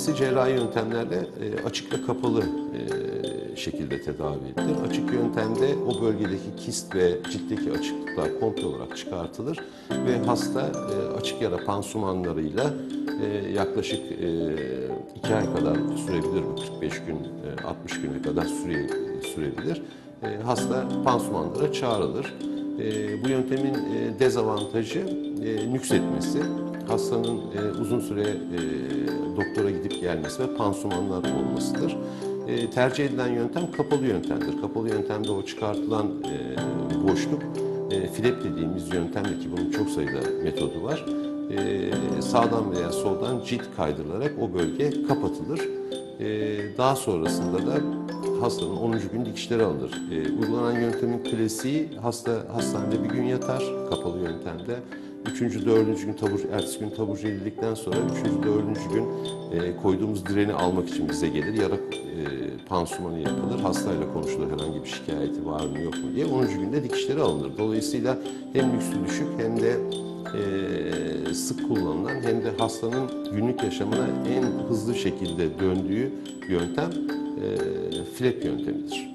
Kendisi cerrahi yöntemlerle e, kapalı e, şekilde tedavi edilir. Açık yöntemde o bölgedeki kist ve ciltteki açıklıklar komple olarak çıkartılır ve hasta e, açık yara pansumanlarıyla e, yaklaşık e, iki ay kadar sürebilir bu 45 gün, e, 60 güne kadar süre, sürebilir. E, hasta pansumanlara çağrılır. Bu yöntemin dezavantajı e, nüksetmesi. Hastanın e, uzun süre e, doktora gidip gelmesi ve pansumanlar olmasıdır. E, tercih edilen yöntem kapalı yöntemdir. Kapalı yöntemde o çıkartılan e, boşluk e, flap dediğimiz yöntemle ki bunun çok sayıda metodu var. E, sağdan veya soldan cilt kaydırılarak o bölge kapatılır. E, daha sonrasında da hastanın 10. gün dikişleri alınır. E, uygulanan yöntemin klasiği hasta hastanede bir gün yatar kapalı yöntemde. Üçüncü, dördüncü gün tabur, ertesi gün taburcu edildikten sonra üçüncü, dördüncü gün e, koyduğumuz direni almak için bize gelir. Yara e, pansumanı yapılır. Hastayla konuşulur herhangi bir şikayeti var mı yok mu diye. Onuncu günde dikişleri alınır. Dolayısıyla hem lüksü düşük hem de sık kullanılan hem de hastanın günlük yaşamına en hızlı şekilde döndüğü yöntem e, flap yöntemidir.